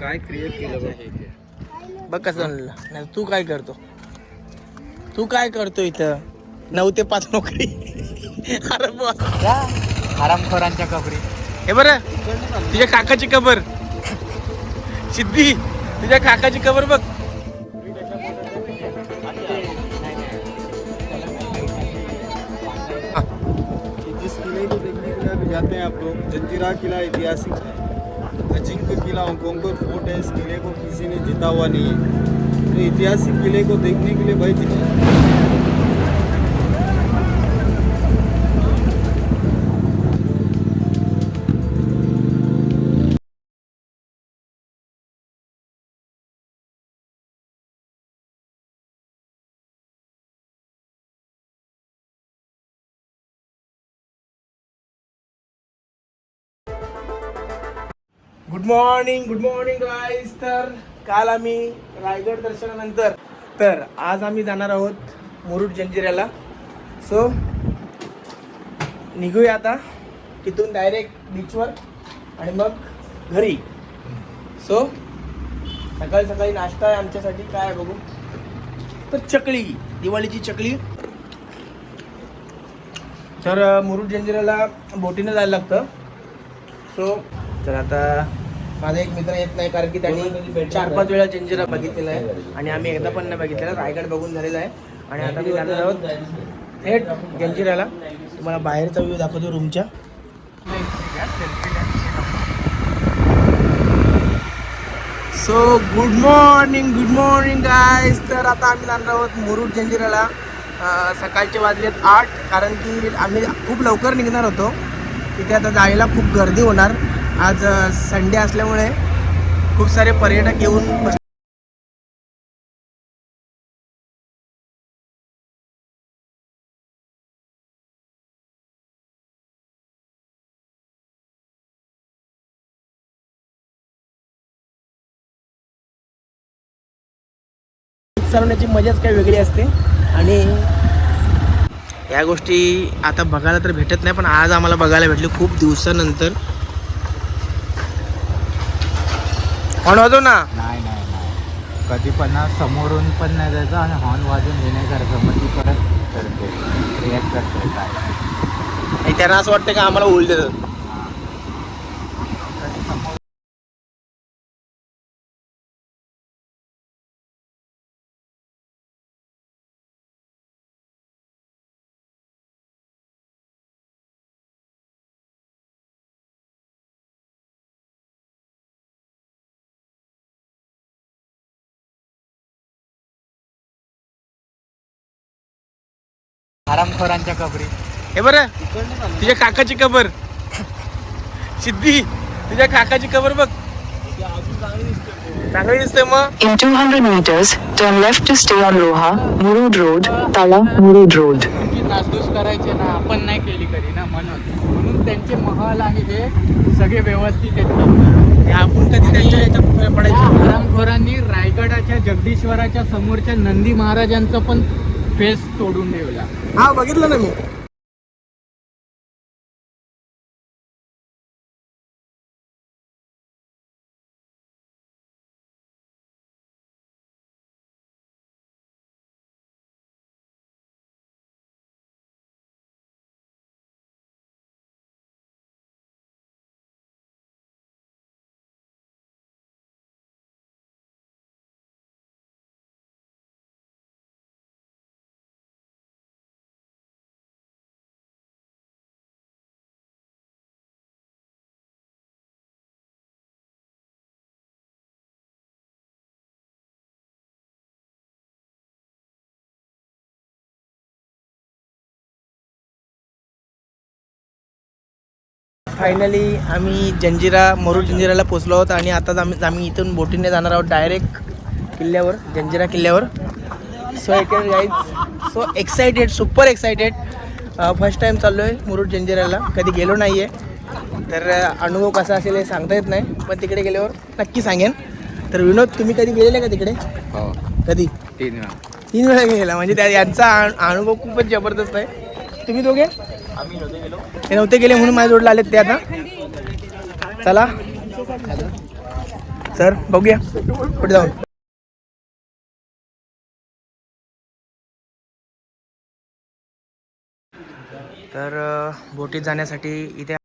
काय क्रिएट केलं बघ. बघ कसं म्हणलं नाही तू काय करतो? तू काय करतो इथं? नऊ ते पाच नोकरी. अरे बॉस आरामखोरांच्या कपडे हे बरं. तुझ्या काकाची कबर. सिद्धी तुझ्या काकाची कबर बघ. जाते हैं आप लोग. जंजीरा किला ऐतिहासिक है. अजिंक्य किला होंकोंगोर फोर्ट है इस किले को किसी ने जीता हुआ नहीं। है तो ऐतिहासिक किले को देखने के लिए भाई मॉर्निंग गुड मॉर्निंग गाईज तर काल आम्ही रायगड दर्शनानंतर तर आज आम्ही जाणार आहोत मुरुड जंजिऱ्याला. सो निघूया आता तिथून डायरेक्ट बीचवर आणि मग घरी. सो सकाळी सकाळी नाश्ता आहे आमच्यासाठी. काय बघू. तर चकली दिवाळीची चकली. तर मुरुड जंजिऱ्याला बोटीनं जायला लागतं. सो तर आता माझा एक मित्र येत नाही कारण की त्यांनी चार पाच वेळा जंजिरा बघितलेला आहे. आणि आम्ही एकदा पण नाही बघितलेला. रायगड बघून झालेला आहे. आणि आता मी जाणार आहोत थेट जंजिराला तुम्हाला बाहेरचा व्ह्यू दाखवतो रूमच्या so good morning good morning guys तर आता आम्ही जाणार आहोत मुरुड जंजिराला सकाळचे वाजलेत आठ कारण की आम्ही खूप लवकर निघणार होतो. तिथे आता जायला खूप गर्दी होणार. आज संडे असल्यामुळे खूप सारे पर्यटक येऊन बस चालवण्याची मजाच काही वेगळी असते. आणि या गोष्टी आता बघायला तर भेटत नाही पण आज आम्हाला बघायला भेटली खूप दिवसानंतर. ऑन होतो ना. नाही नाही नाही. कधी पण ना समोरून पण नाही जायचं आणि हॉर्न वाजून हे नाही करायचं मग ती परत करते. रिॲक्ट करते काय. आणि त्यांना असं वाटतं का आम्हाला देतात आरामखोरांच्या कपडे हे बरं तुझ्या काकाची कबर. सिद्धी तुझ्या काकाची कबर बघ. चांगली दिसते मग. In 200 meters, turn left to stay on Roha, Murud Road, Tala, Murud Road. नासधूस करायची ना आपण नाही केली कधी ना म्हणून. म्हणून त्यांचे महल आणि हे सगळे व्यवस्थित आहेत. हे आपण कधी त्यांच्या याच्यात त्या पडायचं? आरामखोरांनी रायगडाच्या जगदीश्वराच्या समोरच्या नंदी महाराजांचं पण फेस तोडून ठेवला हा बघितलं ना मी. फायनली आम्ही जंजिरा मोरू जंजिराला पोचलो आहोत आणि आता आम्ही आम्ही इथून बोटीने जाणार आहोत डायरेक्ट किल्ल्यावर जंजिरा किल्ल्यावर. So guys so excited super excited first time चाललो आहे मुरुड जंजिराला. कधी गेलो नाही आहे तर अनुभव कसा असेल हे सांगता येत नाही. पण तिकडे गेल्यावर नक्की सांगेन. तर विनोद तुम्ही कधी गेलेले का तिकडे? हो. कधी? तीन तीन वेळा गेला म्हणजे त्या यांचा अनु- अनुभव खूपच जबरदस्त आहे. तुम्ही दोघे? ते नव्हते गेले म्हणून माझ्या जोडला आलेत ते आता. चला. सर बघूया. पुढे जाऊन. तर बोटीत जाण्यासाठी इथे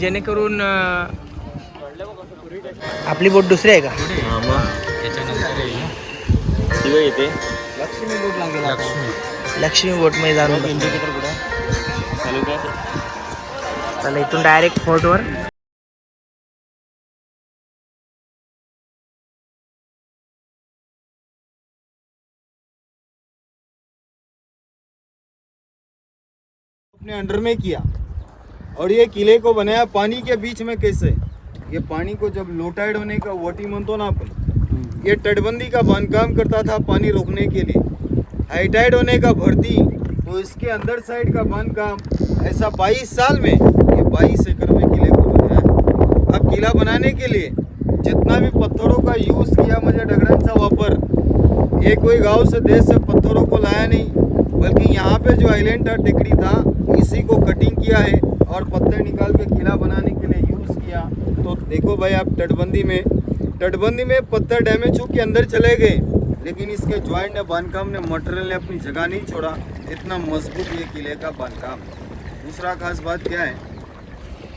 जेणेकरून आपली बोट दुसरी आहे का? लक्ष्मी बोट लागेल. लक्ष्मी. लक्ष्मी बोटमध्ये जाणून चालू इथून डायरेक्ट फोर्टवर अपने अंडर में किया। और ये किले को बनाया पानी के बीच में कैसे? ये पानी को जब लो टाइड होने का वोटी मनतो ना अपन, ये तटबंदी का बांधकाम करता था पानी रोकने के लिए। हाईटाइड होने का भर्ती तो इसके अंदर साइड का बांधकाम, ऐसा 22 साल में ये 22 एकड़ में किले को बनाया अब किला बनाने के लिए जितना भी पत्थरों का यूज़ किया, मुझे डगड़न सा वापर। ये कोई गाँव से देश से पत्थरों को लाया नहीं, बल्कि यहाँ पे जो आइलैंड था टिकड़ी था, इसी को कटिंग किया है। और पत्थर निकाल के किला बनाने के लिए यूज़ किया। तो देखो भाई आप तटबंदी में तटबंदी में पत्थर डैमेज हो के अंदर चले गए। लेकिन इसके ज्वाइंट ने, बांधकाम ने मटेरियल ने अपनी जगह नहीं छोड़ा। इतना मज़बूत ये किले का बांधकाम। दूसरा खास बात क्या है?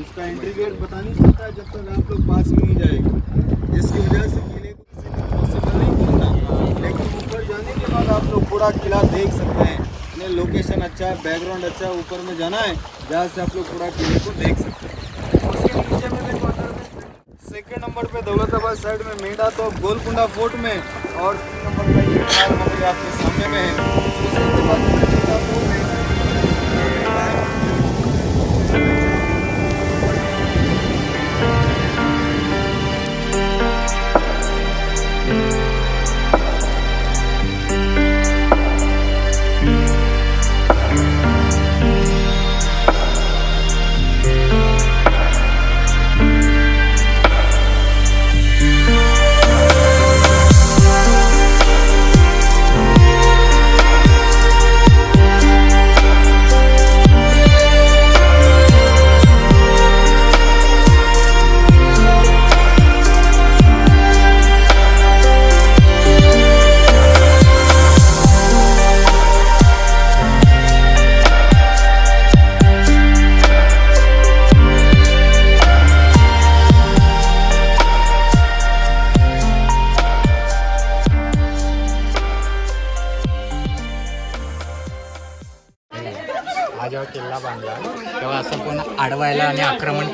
इसका एंट्री गेट बता नहीं सकता जब तक आप लोग पास में नहीं जाएगा। जिसकी वजह से किले को को पॉसिबल नहीं करना लेकिन ऊपर जाने के बाद आप लोग पूरा किला देख सकते हैं। लोकेशन अच्छा है बैकग्राउंड अच्छा है, ऊपर में जाना है। जहाँ से आप लोग पूरा किले को देख सकते हैं। उसके में सेकेंड नंबर पे दौलताबाद साइड में मेढा तो गोलकुंडा फोर्ट में और नंबर पे आपके सामने में है।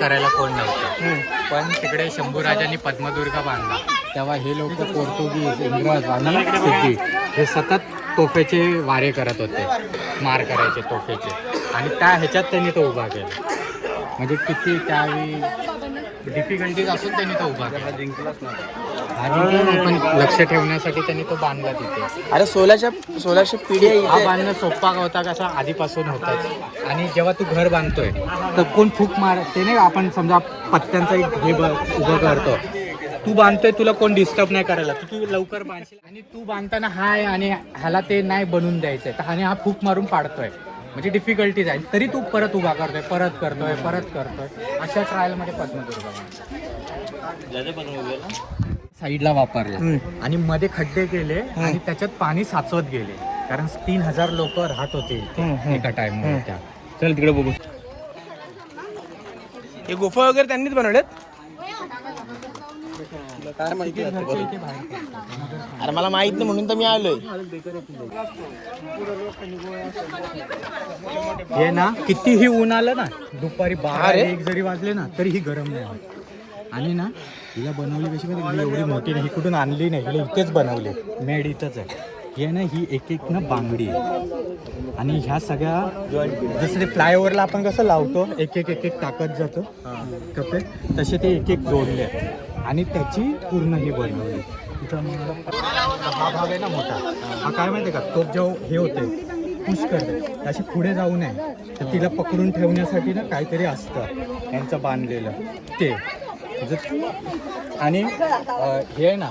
करायला कोण नव्हतं. पण तिकडे शंभूराजांनी पद्मदुर्ग बांधला. तेव्हा हे लोक पोर्तुगीज इंग्रज आणि सिद्धी हे सतत तोफेचे वारे करत होते. मार करायचे तोफेचे. आणि त्या ह्याच्यात त्यांनी तो उभा केला. म्हणजे किती त्यावेळी डिफिकल्टीज असून त्यांनी तो उभा केला. हा जिंकला नाही, पण लक्ष ठेवण्यासाठी त्यांनी तो बांधला तिथे. अरे सोळाच्या सोळाशे पिढी आहे हा इथे. बांधणं सोपा होता कसा आधीपासून होताच आणि जेव्हा तू घर बांधतोय तर कोण फूक मार ते नाही का आपण समजा पत्त्यांचा एक हे ब- उभं करतो. तू बांधतोय तुला कोण डिस्टर्ब नाही करायला. तर तू लवकर बांधशील. आणि तू बांधताना हा आहे आणि ह्याला ते नाही बनवून द्यायचंय. तर आणि हा फूक मारून पाडतोय. म्हणजे डिफिकल्टीज आहे. तरी तू परत उभा करतोय परत करतोय परत करतोय. अशा ट्रायलमध्ये पद्मदुर्ग साईडला वापरला. आणि मध्ये खड्डे केले आणि त्याच्यात पाणी साचवत गेले कारण तीन हजार लोक राहत होते. एका टाइम चल तिकडे बघू हे गुफा वगैरे त्यांनीच बनवलेत काय माहिती. अरे मला माहीत नाही म्हणून तर मी आलोय हे ना कितीही ऊन आलं ना दुपारी बारा. एक जरी वाजले ना तरी ही गरम नाही होत. आणि ना हिला बनवली कशी माहिती म्हणजे एवढी मोठी नाही ही कुठून आणली नाही हिला इथेच बनवली मेड इथंच आहे. हे ना ही एक एक ना बांगडी आहे. आणि ह्या सगळ्या जसं ते फ्लायओव्हरला आपण कसं लावतो एक एक एक एक टाकत जातो कपडे तसे ते एक एक जोडले आणि त्याची पूर्ण ही बनवली इथं हा भाग आहे ना मोठा. हा काय माहिती आहे का? तो जेव्हा हे होते पुश करते अशी पुढे जाऊ नये. तर तिला पकडून ठेवण्यासाठी ना काहीतरी असतं यांचं बांधलेलं. ते. जर- आणि अं, हे आहे ना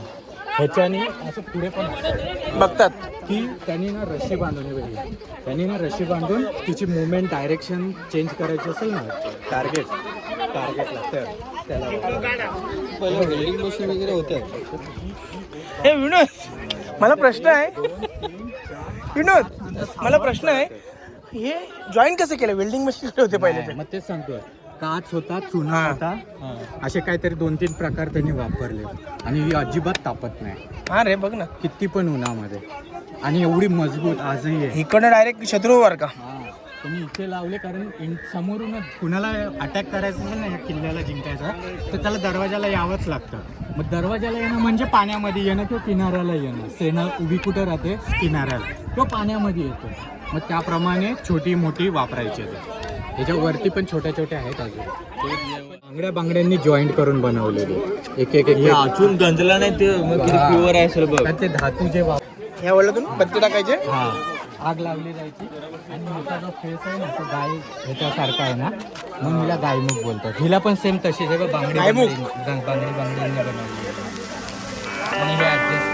ह्याच्याने असं पुढे पण असतं बघतात. की त्यांनी ना रशी बांधून वेगळी त्यांनी ना रशी बांधून तिची मुवमेंट डायरेक्शन चेंज करायची असेल ना टार्गेट टार्गेटला तर त्याला पहिलं वेल्डिंग मशीन वगैरे होत्या हे विनोद मला प्रश्न आहे. विनोद मला प्रश्न आहे. हे जॉईन कसं केलं? वेल्डिंग मशीन होते पहिले ते. मग तेच सांगतोय. काच होता चुना हा. होता. असे काहीतरी दोन तीन प्रकार त्यांनी वापरले. आणि ही अजिबात तापत नाही. हा रे बघ ना. किती पण उन्हामध्ये. आणि एवढी मजबूत आजही आहे. इकडनं डायरेक्ट शत्रूवर का? हा. त्यांनी इथे लावले कारण इन- समोरूनच कुणाला अटॅक करायचं असेल ना या किल्ल्याला जिंकायचा तर त्याला दरवाजाला यावंच लागतं. मग दरवाजाला येणं म्हणजे पाण्यामध्ये येणं किंवा किनाऱ्याला येणं. सेना उभी कुठं राहते? किनाऱ्याला. किंवा पाण्यामध्ये येतो. मग त्याप्रमाणे छोटी मोठी वापरायची आहे. त्याच्यावरती पण छोट्या छोट्या आहेत अजून. बांगड्या बांगड्यांनी जॉईंट करून बनवलेले. एक एक अजून गंजला नाही ते मग हा. प्युअर आहे सर्व आणि ते धातू जे ह्या वळलं बत्ती टाकायचे? हा. आग लावली जायची. आणि ह्याचा जो फेस आहे ना तो गाय ह्याच्यासारखा आहे ना म्हणून हिला गायमुख बोलतात. हिला पण सेम तशीच आहे बघ, बांगडी? बांगडी बांग- बांगडी बनवली आहे. आणि हे ऍडजस्ट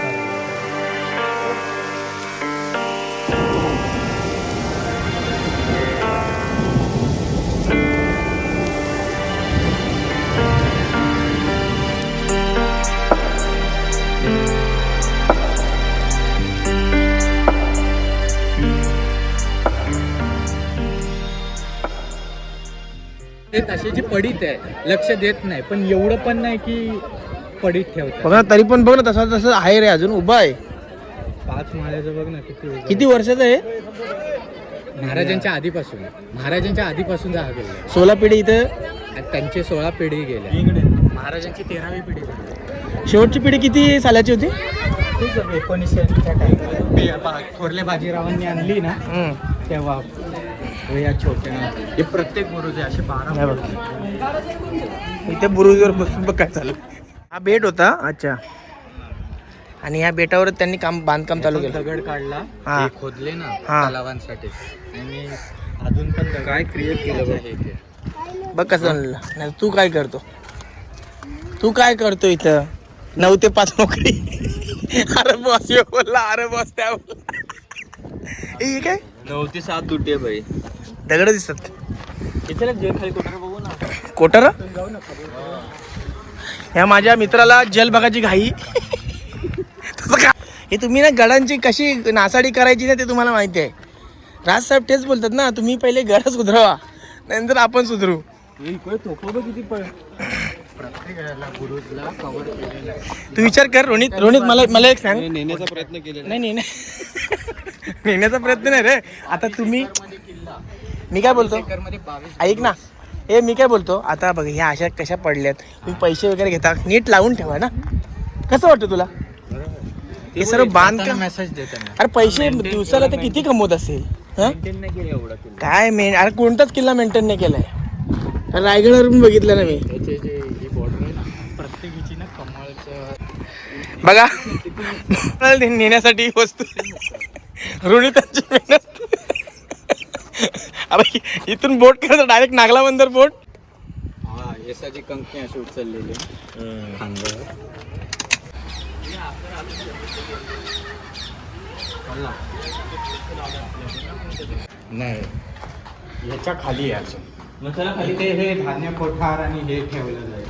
ते तशाची पडीत आहे लक्ष देत नाही. पण एवढं पण नाही की पडीत ठेवतात. बघ ना तरी पण बघ ना तसं तसं आहे रे अजून उभा आहे. पाच माळ्याचं बघ ना किती उभं किती वर्षाचं आहे. महाराजांच्या आधीपासून. महाराजांच्या आधीपासून हा गेला सोळा पिढी इथं? आणि त्यांचे सोळा पिढी गेल्या महाराजांची तेरावी पिढी झाली. शेवटची पिढी किती सालाची होती? टाईम थोरल्या बाजीरावांनी आणली ना. तेव्हा. या छोट्या हे प्रत्येक बुरुज आहे असे बारा हे. बुरुज. इथे बुरुजवर बसून बघ काय चालू. हा बेट होता. अच्छा. आणि ह्या बेटावर त्यांनी काम बांधकाम चालू केलं. दगड काढला. हा. खोदले ना हा. तलावांसाठी. आणि अजून पण काय create केलं बघ. हे ते. बघ कसं म्हणलं नाही तू काय करतो? तू काय करतो इथं? नऊ ते पाच नोकरी. अरे बॉस यो बोलला. अरे बॉस त्या बोलला. काय? नऊ ते सात दुटे भाई दगड दिसतात. कोटर ह्या माझ्या मित्राला जल बघायची घाई. हे तुम्ही ना गडांची कशी नासाडी करायची ना ते तुम्हाला माहिती आहे. राजसाहेब तेच बोलतात ना तुम्ही पहिले गड सुधरवा नंतर आपण सुधरू. तू विचार कर रोनित रोनित मला मला एक सांग. नेण्याचा प्रयत्न नाही नाही नेण्याचा प्रयत्न नाही रे. आता तुम्ही मी काय बोलतो? ऐक ना. हे मी काय बोलतो? आता बघ ह्या अशा कशा पडल्यात? तुम्ही पैसे वगैरे घेता. नीट लावून ठेवा ना. कसं वाटतं तुला? हे सर्व बांधकाम मेसेज देते ना. अरे पैसे दिवसाला ते किती कमवत असेल? हं? काय मेन अरे कोणताच किल्ला मेंटेन नाही केलाय. रायगडवरून बघितलं ना मी. बघा. नेण्यासाठी वस्तू ऋणितांची मेहनत अरे इथून बोट करायचं डायरेक्ट नागला बंदर बोट. हा एसाची कंपनी अशी उचललेली. नाही. ह्याच्या खाली आहे अजून. मग त्याला खाली इथे हे धान्य कोठार आणि हे ठेवलं जाईल.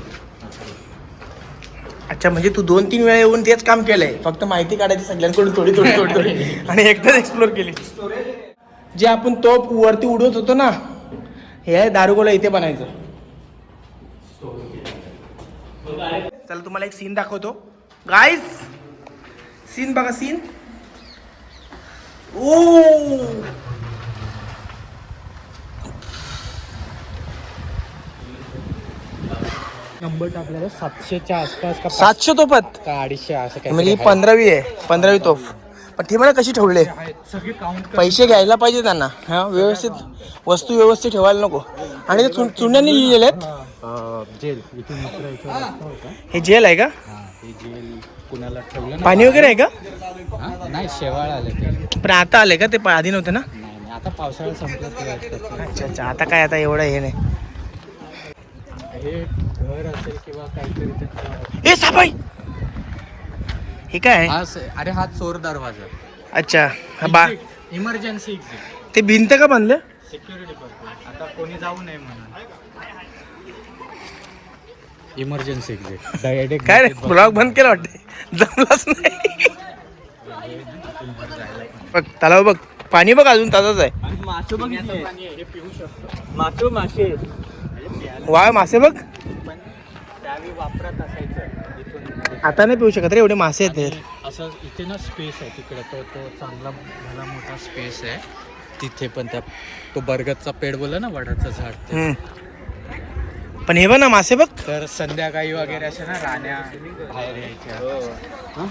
अच्छा म्हणजे तू दोन तीन वेळा येऊन तेच काम केलंय. फक्त माहिती काढायची सगळ्यांकडून थोडी थोडी थोडी थोडी. आणि एकदाच एक्सप्लोर केली. जे आपण तोप वरती उडवत होतो ना हे दारुगोला इथे बनायचं. चला तुम्हाला एक सीन दाखवतो. गाईज सीन बघा सीन ओ! नंबर टाकलेला सातशेच्या आसपास का सातशे तोफत? का अडीचशे असं काही म्हणजे पंधरावी आहे पंधरावी तोफ. पण मला कशी ठेवले? सगळे काउंट पैसे घ्यायला पाहिजे त्यांना. हा व्यवस्थित वस्तू व्यवस्थित ठेवायला नको. आणि ते चुन- चुन्याने लिहिलेले आहेत. जेल. होता हे जेल आहे का? हा हे जेल कुणाला ठेवलं ना पाणी वगैरे आहे का? हा? नाही शेवाळ आले ते. पण आता आले का? ते पा- आधी नव्हते ना? नाही आता पावसाळा संपला ते. अच्छा अच्छा. आता काय आता एवढं हे नाही. हे घर असेल किंवा काहीतरी सापाई हे काय आहे? हा स- अरे हा चोर दरवाजा. अच्छा हा बा इमर्जन्सी एक्झिट ते भिंत का बांधलं? सिक्युरिटी पर्पज आता कोणी जाऊ नये म्हणून. इमर्जन्सी एक्झिट डायरेक्ट काय रे ब्लॉग बंद केला वाटते? जमलाच नाही. बघ तलाव बघ. पाणी बघ अजून ताजच आहे. मासे मासे वाय मासे बघ. पण त्यावेळी वापरत असायचं. आता नाही पिऊ शकत रे एवढे मासे आहेत आणि असं इथे ना स्पेस आहे तिकडे तो तो चांगला भला मोठा स्पेस आहे. तिथे पण त्या तो बरगदचा पेड बोलला ना वडाचं झाड ते. हम्म. पण हे बघ ना मासे बघ. तर संध्याकाळी वगैरे अशा ना राण्या बाहेर यायच्या.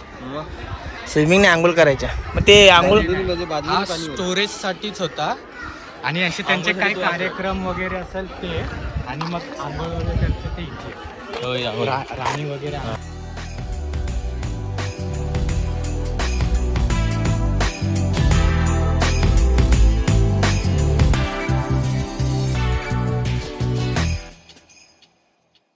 स्विमिंगने आंघोळ करायच्या. मग ते आंघोळ हा स्टोरेज साठीच होता. आणि असे त्यांचे काही कार्यक्रम वगैरे असेल ते आणि मग आंघोळ वगैरे करते ते इथे. रा- राणी वगैरे